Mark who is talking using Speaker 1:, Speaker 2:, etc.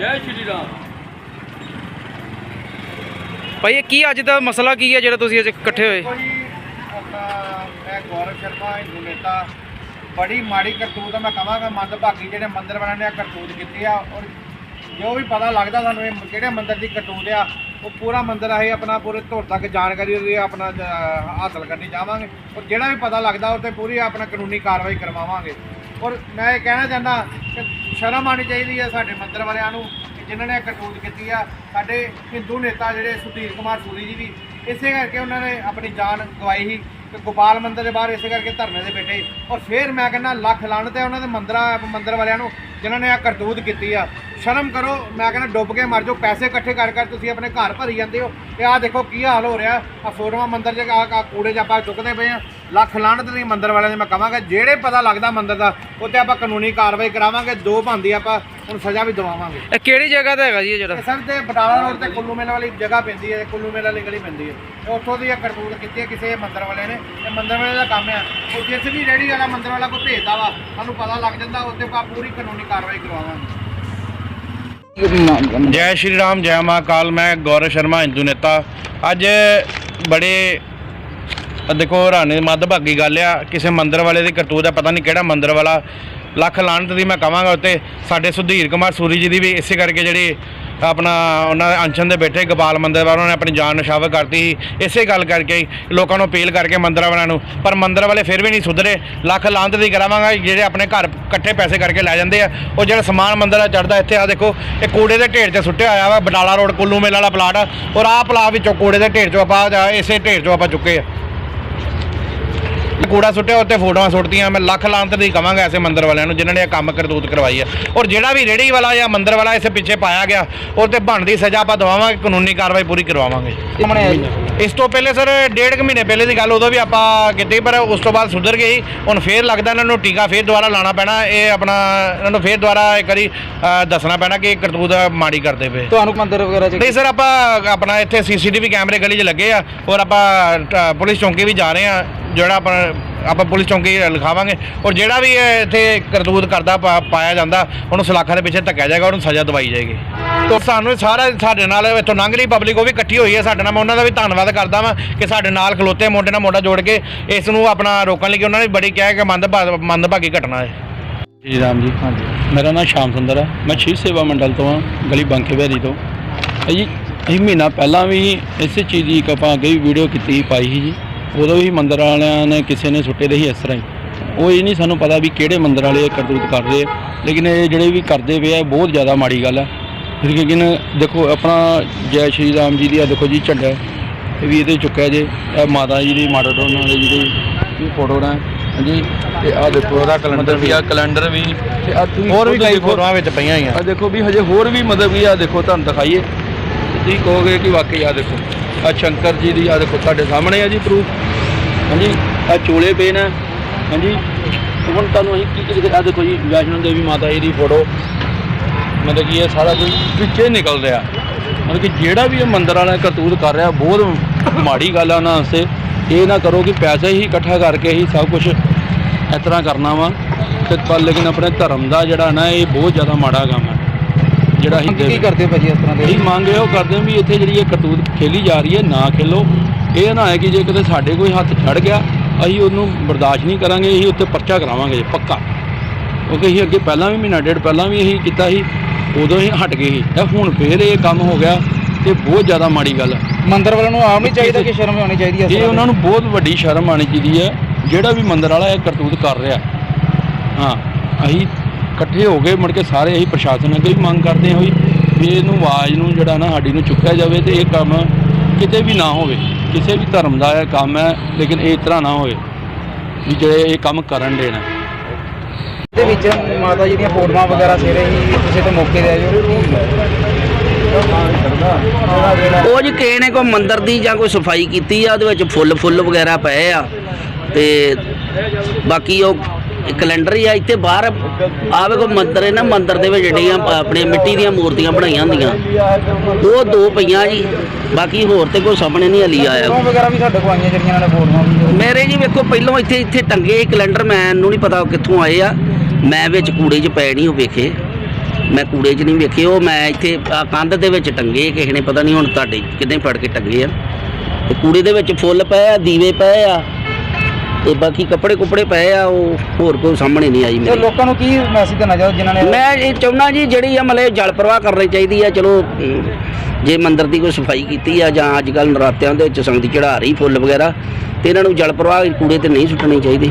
Speaker 1: ਜੈ ਸ਼੍ਰੀ ਰਾਮ।
Speaker 2: ਭਾਈ ਇਹ ਕੀ ਅੱਜ ਦਾ ਮਸਲਾ ਕੀ ਹੈ ਜਿਹੜਾ ਤੁਸੀਂ ਅੱਜ ਇਕੱਠੇ ਹੋਏ?
Speaker 3: ਦੇਖੋ ਜੀ ਆਪਣਾ ਮੈਂ ਗੌਰਵ ਸ਼ਰਮਾ ਹਿੰਦੂ ਨੇਤਾ। ਬੜੀ ਮਾੜੀ ਕਰਤੂਤ ਆ ਮੈਂ ਕਹਾਂਗਾ ਮੰਦਭਾਗੀ ਜਿਹੜੇ ਮੰਦਿਰ ਵਾਲਿਆਂ ਨੇ ਆਹ ਕਰਤੂਤ ਕੀਤੀ ਆ ਔਰ ਜੋ ਵੀ ਪਤਾ ਲੱਗਦਾ ਸਾਨੂੰ ਇਹ ਕਿਹੜੇ ਮੰਦਿਰ ਦੀ ਕਰਤੂਤ ਆ ਉਹ ਪੂਰਾ ਮੰਦਿਰ ਅਸੀਂ ਆਪਣਾ ਪੂਰੇ ਧੁਰ ਤੱਕ ਜਾਣਕਾਰੀ ਉਹਦੀ ਆਪਣਾ ਹਾਸਲ ਕਰਨੀ ਚਾਹਾਂਗੇ। ਔਰ ਜਿਹੜਾ ਵੀ ਪਤਾ ਲੱਗਦਾ ਉਹ ਤੇ ਪੂਰੀ ਆਪਣਾ ਕਾਨੂੰਨੀ ਕਾਰਵਾਈ ਕਰਵਾਵਾਂਗੇ। ਔਰ ਮੈਂ ਇਹ ਕਹਿਣਾ ਚਾਹੁੰਦਾ ਕਿ ਸ਼ਰਮ ਆਣੀ ਚਾਹੀਦੀ ਹੈ ਸਾਡੇ ਮੰਦਰ ਵਾਲਿਆਂ ਨੂੰ ਕਿ ਜਿਨ੍ਹਾਂ ਨੇ ਇਹ ਕਰਤੂਤ ਕੀਤੀ ਆ, ਸਾਡੇ ਹਿੰਦੂ ਨੇਤਾ ਜਿਹੜੇ ਸੁਧੀਰ ਕੁਮਾਰ ਸੂਰੀ ਜੀ ਵੀ, ਇਸੇ ਕਰਕੇ ਉਹਨਾਂ ਨੇ ਆਪਣੀ ਜਾਨ ਗਵਾਈ ਸੀ ਕਿ ਗੋਪਾਲ ਮੰਦਰ ਦੇ ਬਾਹਰ ਇਸੇ ਕਰਕੇ ਧਰਨੇ ਦੇ ਬੈਠੇ ਔਰ ਫਿਰ ਮੈਂ ਕਹਿੰਦਾ, ਲੱਖ ਲਾਹਨਤ ਹੈ ਉਹਨਾਂ ਦੇ ਮੰਦਰਾਂ, ਮੰਦਰ ਵਾਲਿਆਂ ਨੂੰ, ਜਿਨ੍ਹਾਂ ਨੇ ਆ ਕਰਤੂਤ ਕੀਤੀ ਆ। ਸ਼ਰਮ ਕਰੋ ਮੈਂ ਕਹਿੰਦਾ ਡੁੱਬ ਕੇ ਮਰ ਜਾਓ ਪੈਸੇ ਇਕੱਠੇ ਕਰ ਕਰ ਤੁਸੀਂ ਆਪਣੇ ਘਰ ਭਰੀ ਜਾਂਦੇ ਹੋ। ਤੇ ਆਹ ਦੇਖੋ ਕੀ ਹਾਲ ਹੋ ਰਿਹਾ। ਆ ਫੋਟੋਆਂ ਮੰਦਿਰ 'ਚ ਆ ਆ ਕੂੜੇ 'ਚ ਆਪਾਂ ਚੁੱਕਦੇ ਪਏ ਆ ਲੱਖ ਲਾਹਨਤ ਨਹੀਂ ਮੰਦਿਰ ਵਾਲਿਆਂ ਦੇ ਮੈਂ ਕਹਾਂਗਾ ਜਿਹੜੇ ਪਤਾ ਲੱਗਦਾ ਮੰਦਿਰ ਦਾ ਉੱਤੇ ਆਪਾਂ ਕਾਨੂੰਨੀ ਕਾਰਵਾਈ ਕਰਾਵਾਂਗੇ ਦੋ ਬੰਦੀ ਆਪਾਂ ਹੁਣ ਸਜ਼ਾ ਵੀ ਦਵਾਵਾਂਗੇ।
Speaker 2: ਇਹ ਕਿਹੜੀ ਜਗ੍ਹਾ ਤੇ ਹੈਗਾ ਜੀ ਇਹ ਜਿਹੜਾ?
Speaker 3: ਸਰ ਤੇ ਬਟਾਲਾ ਰੋਡ ਤੇ ਕੁੱਲੂ ਮੇਲਾ ਵਾਲੀ ਜਗ੍ਹਾ ਪੈਂਦੀ ਹੈ ਕੁੱਲੂ ਮੇਲਾ ਵਾਲੀ ਗਲੀ ਪੈਂਦੀ ਹੈ। ਤੇ ਉੱਥੋਂ ਦੀ ਇਹ ਕਰਤੂਤ ਕੀਤੀ ਹੈ ਕਿਸੇ ਮੰਦਰ ਵਾਲੇ ਨੇ। ਇਹ ਮੰਦਰ ਵਾਲੇ ਦਾ ਕੰਮ ਹੈ। ਉਹ ਜਿਸ ਵੀ ਰੇੜੀ ਵਾਲਾ ਮੰਦਰ ਵਾਲਾ ਕੋਈ ਭੇਜਦਾ ਵਾ ਸਾਨੂੰ ਪਤਾ ਲੱਗ ਜਾਂਦਾ ਉੱਤੇ ਆਪਾਂ ਪੂਰੀ ਕਾਨੂੰਨੀ ਕਾਰਵਾਈ ਕਰਵਾਵਾਂਗੇ।
Speaker 4: ਜੈ ਸ਼੍ਰੀ ਰਾਮ, ਜੈ ਮਹਾਕਾਲ ਮੈਂ ਗੌਰਵ ਸ਼ਰਮਾ, ਹਿੰਦੂ ਨੇਤਾ। ਅੱਜ ਬੜੇ ਦੇਖੋ, ਹੈਰਾਨੀ, ਮੱਦਭਾਗੀ ਗੱਲ ਆ। ਕਿਸੇ ਮੰਦਰ ਵਾਲੇ ਦੀ ਕਰਤੂਤ ਆ, ਪਤਾ ਨਹੀਂ ਕਿਹੜਾ ਮੰਦਰ ਵਾਲਾ। ਲੱਖ ਲਾਹਨਤ ਦੀ ਮੈਂ ਕਹਾਂਗਾ ਉੱਤੇ। ਸਾਡੇ ਸੁਧੀਰ ਕੁਮਾਰ ਸੂਰੀ ਜੀ ਦੀ ਵੀ ਇਸੇ ਕਰਕੇ ਜਿਹੜੀ ਆਪਣਾ ਉਹਨਾਂ ਦੇ ਅਨਸ਼ਨ ਦੇ ਬੈਠੇ ਗੋਪਾਲ ਮੰਦਿਰ ਵਾਲਾ ਉਹਨਾਂ ਨੇ ਆਪਣੀ ਜਾਨ ਨਿਸ਼ਾਵਰ ਕਰਤੀ ਸੀ। ਇਸੇ ਗੱਲ ਕਰਕੇ ਲੋਕਾਂ ਨੂੰ ਅਪੀਲ ਕਰਕੇ ਮੰਦਿਰਾਂ ਵਾਲਿਆਂ ਨੂੰ, ਪਰ ਮੰਦਿਰ ਵਾਲੇ ਫਿਰ ਵੀ ਨਹੀਂ ਸੁਧਰੇ। ਲੱਖ ਲਾਹਨਤ ਦੀ ਕਰਾਵਾਂਗਾ, ਜਿਹੜੇ ਆਪਣੇ ਘਰ ਇਕੱਠੇ ਪੈਸੇ ਕਰਕੇ ਲੈ ਜਾਂਦੇ ਆ। ਉਹ ਜਿਹੜਾ ਸਮਾਨ ਮੰਦਿਰ ਆ ਚੜਦਾ ਇੱਥੇ ਆ ਦੇਖੋ, ਇਹ ਕੂੜੇ ਦੇ ਢੇਰ 'ਚ ਸੁੱਟਿਆ ਹੋਇਆ ਵਾ, ਬਡਾਲਾ ਰੋਡ, ਕੁੱਲੂ ਮੇਲਾ ਵਾਲਾ ਪਲਾਟ ਆ। ਔਰ ਆਹ ਪਲਾਟ ਵਿੱਚੋਂ ਕੂੜੇ ਦੇ ਢੇਰ 'ਚੋਂ ਆਪਾਂ ਇਸੇ ਢੇਰ 'ਚੋਂ ਆਪਾਂ ਚੁੱਕੇ ਆ। ਕੂੜਾ ਸੁੱਟਿਆ ਉੱਤੇ ਫੋਟੋਆਂ ਸੁੱਟਦੀਆਂ ਮੈਂ ਲੱਖ ਲਾਂਤ ਦੀ ਕਵਾਂਗਾ ਐਸੇ ਮੰਦਰ ਵਾਲਿਆਂ ਨੂੰ ਜਿਨ੍ਹਾਂ ਨੇ ਇਹ ਕੰਮ ਕਰਤੂਤ ਕਰਵਾਈ ਹੈ ਔਰ ਜਿਹੜਾ ਵੀ ਰੇੜੀ ਵਾਲਾ ਜਾਂ ਮੰਦਰ ਵਾਲਾ ਇਸੇ ਪਿੱਛੇ ਪਾਇਆ ਗਿਆ ਉਹ ਤੇ ਬਣਦੀ ਸਜ਼ਾ ਆਪਾਂ ਦਵਾਵਾਂਗੇ ਕਾਨੂੰਨੀ ਕਾਰਵਾਈ ਪੂਰੀ ਕਰਵਾਵਾਂਗੇ। ਇਸ ਤੋਂ ਪਹਿਲੇ ਸਰ ਡੇਢ ਕੁ ਮਹੀਨੇ ਪਹਿਲੇ ਦੀ ਗੱਲ ਉਦੋਂ ਵੀ ਆਪਾਂ ਕੀਤੀ ਪਰ ਉਸ ਤੋਂ ਬਾਅਦ ਸੁਧਰ ਗਈ। ਹੁਣ ਫੇਰ ਲੱਗਦਾ ਇਹਨਾਂ ਨੂੰ ਟੀਕਾ ਫੇਰ ਦੁਬਾਰਾ ਲਾਣਾ ਪੈਣਾ ਇਹ ਆਪਣਾ ਇਹਨਾਂ ਨੂੰ ਫੇਰ ਦੁਬਾਰਾ ਇੱਕ ਵਾਰੀ ਦੱਸਣਾ ਪੈਣਾ ਕਿ ਕਰਤੂਤ ਮਾੜੀ ਕਰਦੇ ਪਏ।
Speaker 2: ਤੁਹਾਨੂੰ ਮੰਦਿਰ ਵਗੈਰਾ ਚ
Speaker 4: ਨਹੀਂ ਸਰ ਆਪਾਂ ਆਪਣਾ ਇੱਥੇ ਸੀਸੀਟੀਵੀ ਕੈਮਰੇ ਗਲੀ 'ਚ ਲੱਗੇ ਆ ਔਰ ਆਪਾਂ ਪੁਲਿਸ ਚੌਂਕੀ ਵੀ ਜਾ ਰਹੇ ਆ। ਜਿਹੜਾ ਆਪਾਂ ਆਪਾਂ ਪੁਲਿਸ ਚੌਂਕੀ ਲਿਖਾਵਾਂਗੇ ਔਰ ਜਿਹੜਾ ਵੀ ਇਹ ਇੱਥੇ ਕਰਤੂਤ ਕਰਦਾ ਪਾ- ਪਾਇਆ ਜਾਂਦਾ ਉਹਨੂੰ ਸਲਾਖਾਂ ਦੇ ਪਿੱਛੇ ਧੱਕਿਆ ਜਾਏਗਾ ਉਹਨੂੰ ਸਜ਼ਾ ਦਵਾਈ ਜਾਏਗੀ। ਤਾਂ ਸਾਨੂੰ ਸਾਰਾ ਸਾਡੇ ਨਾਲ ਇੱਥੋਂ ਲੰਘ ਰਹੀ ਪਬਲਿਕ ਉਹ ਵੀ ਇਕੱਠੀ ਹੋਈ ਹੈ ਸਾਡੇ ਨਾਲ। ਮੈਂ ਉਹਨਾਂ ਦਾ ਵੀ ਧੰਨਵਾਦ ਕਰਦਾ ਵਾਂ ਕਿ ਸਾਡੇ ਨਾਲ ਖਲੋਤੇ ਮੋਢੇ ਨਾਲ ਮੋਢਾ ਜੋੜ ਕੇ ਇਸ ਨੂੰ ਆਪਣਾ ਰੋਕਣ ਲਈ ਉਹਨਾਂ ਨੇ ਬੜੀ ਕਿਹਾ ਕਿ ਮੰਦ ਮੰਦਭਾਗੀ ਘਟਨਾ ਹੈ।
Speaker 1: ਜੀ ਰਾਮ ਜੀ ਹਾਂਜੀ। ਮੇਰਾ ਨਾਮ ਸ਼ਾਮ ਸੁੰਦਰ ਹੈ। ਮੈਂ ਸ਼ਿਵ ਸੇਵਾ ਮੰਡਲ ਤੋਂ ਹਾਂ ਗਲੀ ਬਾਂਕੇ ਬਹਿਰੀ ਤੋਂ। ਹੈ ਜੀ ਅਸੀਂ ਮਹੀਨਾ ਪਹਿਲਾਂ ਵੀ ਇਸੇ ਚੀਜ਼ ਦੀ ਇੱਕ ਆਪਾਂ ਅੱਗੇ ਵੀ ਵੀਡੀਓ ਕੀਤੀ ਸੀ, ਪਾਈ ਸੀ ਜੀ। ਉਦੋਂ ਵੀ ਮੰਦਰ ਵਾਲਿਆਂ ਨੇ ਕਿਸੇ ਨੇ ਸੁੱਟੇ ਦੇ ਸੀ ਇਸ ਤਰ੍ਹਾਂ ਹੀ। ਉਹ ਇਹ ਨਹੀਂ ਸਾਨੂੰ ਪਤਾ ਵੀ ਕਿਹੜੇ ਮੰਦਰ ਵਾਲੇ ਇਹ ਕਰਤੂਤ ਕਰ ਰਹੇ ਆ। ਲੇਕਿਨ ਇਹ ਜਿਹੜੇ ਵੀ ਕਰਦੇ ਪਏ ਆ ਬਹੁਤ ਜ਼ਿਆਦਾ ਮਾੜੀ ਗੱਲ ਹੈ ਫਿਰ ਲੇਕਿਨ ਦੇਖੋ ਆਪਣਾ ਜੈ ਸ਼੍ਰੀ ਰਾਮ ਜੀ ਦੀ ਆ ਦੇਖੋ ਜੀ ਝੰਡਾ ਇਹ ਵੀ ਇਹਦੇ ਚੁੱਕਿਆ ਜੇ। ਇਹ ਮਾਤਾ ਜੀ ਦੀ ਮਾਡਲ ਉਹਨਾਂ ਦੇ ਜਿਹੜੀ ਇਹ ਫੋਟੋ ਨਾ। ਹਾਂਜੀ ਤੇ ਆ ਦੇਖੋ ਉਹਦਾ ਕੈਲੰਡਰ ਵੀ ਆ। ਕੈਲੰਡਰ ਵੀ ਤੇ ਆ ਤੁਸੀਂ
Speaker 4: ਹੋਰ ਵੀ ਕਈ ਫੋਟੋਆਂ ਵਿੱਚ ਪਈਆਂ ਹੋਈਆਂ।
Speaker 1: ਆ ਦੇਖੋ ਵੀ ਹਜੇ ਹੋਰ ਵੀ ਮਤਲਬ ਵੀ ਆ ਦੇਖੋ ਤੁਹਾਨੂੰ ਦਿਖਾਈਏ। ਤੁਸੀਂ ਕਹੋਗੇ ਕਿ ਵਾਕਈ ਆ ਦੇਖੋ। ਆ ਸ਼ੰਕਰ ਜੀ ਦੀ ਆ ਦੇਖੋ, ਤੁਹਾਡੇ ਸਾਹਮਣੇ ਆ ਜੀ ਪ੍ਰੂਫ ਹਾਂਜੀ ਆ ਚੋਲੇ ਪਏ ਨੇ। ਹਾਂਜੀ, ਹੁਣ ਤੁਹਾਨੂੰ ਅਸੀਂ ਕੀ ਕੀ ਆ ਦੇਖੋ ਜੀ, ਵੈਸ਼ਨੋ ਦੇਵੀ ਮਾਤਾ ਜੀ ਦੀ ਫੋਟੋ ਮਤਲਬ ਕਿ ਇਹ ਸਾਰਾ ਕੁਝ ਵਿੱਚੇ ਨਿਕਲ ਰਿਹਾ। ਮਤਲਬ ਕਿ ਜਿਹੜਾ ਵੀ ਇਹ ਮੰਦਰ ਵਾਲਾ ਕਰਤੂਤ ਕਰ ਰਿਹਾ, ਬਹੁਤ ਮਾੜੀ ਗੱਲ ਆ ਉਹਨਾਂ ਵਾਸਤੇ। ਇਹ ਨਾ ਕਰੋ ਕਿ ਪੈਸੇ ਹੀ ਇਕੱਠਾ ਕਰਕੇ ਹੀ ਸਭ ਕੁਝ ਇਸ ਤਰ੍ਹਾਂ ਕਰਨਾ ਵਾ। ਤੇ ਪਰ ਲੇਕਿਨ ਆਪਣੇ ਧਰਮ ਦਾ ਜਿਹੜਾ ਨਾ, ਇਹ ਬਹੁਤ ਜ਼ਿਆਦਾ ਮਾੜਾ ਕੰਮ ਹੈ ਜਿਹੜਾ ਅਸੀਂ
Speaker 2: ਕੀ ਕਰਦੇ ਭਾਜੀ ਇਸ ਤਰ੍ਹਾਂ ਦੇ?
Speaker 1: ਇਹੀ ਮੰਗ ਇਹੋ ਕਰਦੇ ਹਾਂ ਵੀ ਇੱਥੇ ਜਿਹੜੀ ਇਹ ਕਰਤੂਤ ਖੇਲੀ ਜਾ ਰਹੀ ਹੈ ਨਾ ਖੇਲੋ। ਇਹ ਨਾ ਹੈ ਕਿ ਜੇ ਕਿਤੇ ਸਾਡੇ ਕੋਈ ਹੱਥ ਚੜ ਗਿਆ ਅਸੀਂ ਉਹਨੂੰ ਬਰਦਾਸ਼ਤ ਨਹੀਂ ਕਰਾਂਗੇ ਅਸੀਂ ਉੱਤੇ ਪਰਚਾ ਕਰਾਵਾਂਗੇ ਪੱਕਾ। ਕਿਉਂਕਿ ਅਸੀਂ ਅੱਗੇ ਪਹਿਲਾਂ ਵੀ ਮਹੀਨਾ ਡੇਢ ਪਹਿਲਾਂ ਵੀ ਇਹੀ ਕੀਤਾ ਸੀ ਉਦੋਂ ਹੀ ਹਟ ਗਏ ਸੀ। ਇਹ ਹੁਣ ਫੇਰ ਇਹ ਕੰਮ ਹੋ ਗਿਆ ਤੇ ਬਹੁਤ ਜ਼ਿਆਦਾ ਮਾੜੀ ਗੱਲ ਹੈ।
Speaker 2: ਮੰਦਿਰ ਵਾਲਿਆਂ ਨੂੰ ਆਮ ਨਹੀਂ ਚਾਹੀਦਾ ਕਿ ਸ਼ਰਮ ਆਉਣੀ ਚਾਹੀਦੀ ਹੈ ਇਸ
Speaker 1: ਇਹ
Speaker 2: ਤਰ੍ਹਾਂ
Speaker 1: ਉਹਨਾਂ ਨੂੰ ਬਹੁਤ ਵੱਡੀ ਸ਼ਰਮ ਆਣੀ ਚਾਹੀਦੀ ਹੈ ਜਿਹੜਾ ਵੀ ਮੰਦਰ ਵਾਲਾ ਇਹ ਕਰਤੂਤ ਕਰ ਰਿਹਾ। ਹਾਂ ਅਸੀਂ ਇਕੱਠੇ ਹੋ ਕੇ ਮੁੜ ਕੇ ਸਾਰੇ ਅਸੀਂ ਪ੍ਰਸ਼ਾਸਨ ਅੱਗੇ ਵੀ ਮੰਗ ਕਰਦੇ ਹਾਂ ਵੀ ਇਹਨੂੰ ਆਵਾਜ਼ ਨੂੰ ਜਿਹੜਾ ਨਾ ਸਾਡੀ ਨੂੰ ਚੁੱਕਿਆ ਜਾਵੇ ਤੇ ਇਹ ਕੰਮ ਕਿਤੇ ਵੀ ਨਾ ਹੋਵੇ ਕਿਸੇ ਵੀ ਧਰਮ ਦਾ ਇਹ ਕੰਮ ਹੈ ਲੇਕਿਨ ਇਹ ਇਸ ਤਰ੍ਹਾਂ ਨਾ ਹੋਵੇ ਵੀ ਜਿਹੜੇ ਇਹ ਕੰਮ ਕਰਨ ਦੇਣਾ
Speaker 2: ਦੇ ਵਿੱਚ ਮਾਤਾ ਜੀ ਦੀਆਂ ਫੋਟੋਆਂ ਵਗੈਰਾ ਸੇਰੇ ਹੀ ਤੁਸੀਂ ਤੇ ਮੌਕੇ ਆਏ ਹੋ।
Speaker 5: ਉਹ ਜੀ ਕਿਸੇ ਨੇ ਕੋਈ ਮੰਦਿਰ ਦੀ ਜਾਂ ਕੋਈ ਸਫ਼ਾਈ ਕੀਤੀ ਆ ਉਹਦੇ ਵਿੱਚ ਫੁੱਲ ਫੁੱਲ ਵਗੈਰਾ ਪਏ ਆ ਤੇ ਬਾਕੀ ਉਹ ਕੈਲੰਡਰ ਹੀ ਆ ਇੱਥੇ ਬਾਹਰ ਆਵੇ ਕੋ ਮੰਦਿਰ ਹੈ ਨਾ ਮੰਦਿਰ ਦੇ ਵਿੱਚ ਜਿਹੜੀਆਂ ਆਪਣੇ ਮਿੱਟੀ ਦੀਆਂ ਮੂਰਤੀਆਂ ਬਣਾਈਆਂ ਹੁੰਦੀਆਂ। ਉਹ ਦੋ ਪਈਆਂ ਜੀ ਬਾਕੀ ਹੋਰ ਤੇ ਕੋਈ ਸਾਹਮਣੇ ਨਹੀਂ ਹਲੀ ਆਇਆ।
Speaker 2: ਫੋਟੋਆਂ ਵਗੈਰਾ ਵੀ ਸਾਡੇ ਕੋਲ ਆਈਆਂ ਜਿਹੜੀਆਂ ਇਹਨਾਂ ਨੇ ਫੋਟੋਆਂ ਵੀ
Speaker 5: ਮੇਰੇ ਜੀ ਵੇਖੋ ਪਹਿਲੋਂ ਇੱਥੇ ਇੱਥੇ ਟੰਗੇ ਕੈਲੰਡਰ ਮੈਨੂੰ ਨਹੀਂ ਪਤਾ ਕਿੱਥੋਂ ਆਏ ਆ। ਮੈਂ ਵਿੱਚ ਕੂੜੇ 'ਚ ਪੈ ਨਹੀਂ ਉਹ ਵੇਖੇ। ਮੈਂ ਕੂੜੇ 'ਚ ਨਹੀਂ ਵੇਖੇ ਉਹ ਮੈਂ ਇੱਥੇ ਕੰਧ ਦੇ ਵਿੱਚ ਟੰਗੇ ਕਿਸੇ ਨੇ ਪਤਾ ਨਹੀਂ ਹੁਣ ਤੁਹਾਡੇ ਕਿੰਨੇ ਫੜ ਕੇ ਟੰਗੇ ਆ। ਤੇ ਕੂੜੇ ਦੇ ਵਿੱਚ ਫੁੱਲ ਪਏ ਆ ਦੀਵੇ ਪਏ ਆ। ਤੇ ਬਾਕੀ ਕੱਪੜੇ ਕੁਪੜੇ ਪਏ ਆ ਉਹ ਹੋਰ ਕੋਈ ਸਾਹਮਣੇ ਨਹੀਂ ਆਈ
Speaker 2: ਤੇ
Speaker 5: ਮੇਰੇ।
Speaker 2: ਲੋਕਾਂ ਨੂੰ ਕੀ ਮੈਸੇਜ ਦੇਣਾ ਚਾਹੋ ਜਿਨ੍ਹਾਂ ਨੇ
Speaker 5: ਮੈਂ ਇਹ ਚਾਹੁੰਦਾ ਜੀ ਜਿਹੜੀ ਆ ਮਤਲਬ ਜਲ ਪ੍ਰਵਾਹ ਕਰਨੀ ਚਾਹੀਦੀ ਆ ਚਲੋ ਅਮ, ਜੇ ਮੰਦਿਰ ਦੀ ਕੋਈ ਸਫ਼ਾਈ ਕੀਤੀ ਆ ਜਾਂ ਅੱਜ ਕੱਲ ਨਰਾਤਿਆਂ ਦੇ ਵਿੱਚ ਸੰਗਤ ਚੜਾ ਰਹੀ ਫੁੱਲ ਵਗੈਰਾ ਤੇ ਇਹਨਾਂ ਨੂੰ ਜਲ ਪ੍ਰਵਾਹ ਕੂੜੇ ਤੇ ਨਹੀਂ ਸੁੱਟਣੇ ਚਾਹੀਦੇ।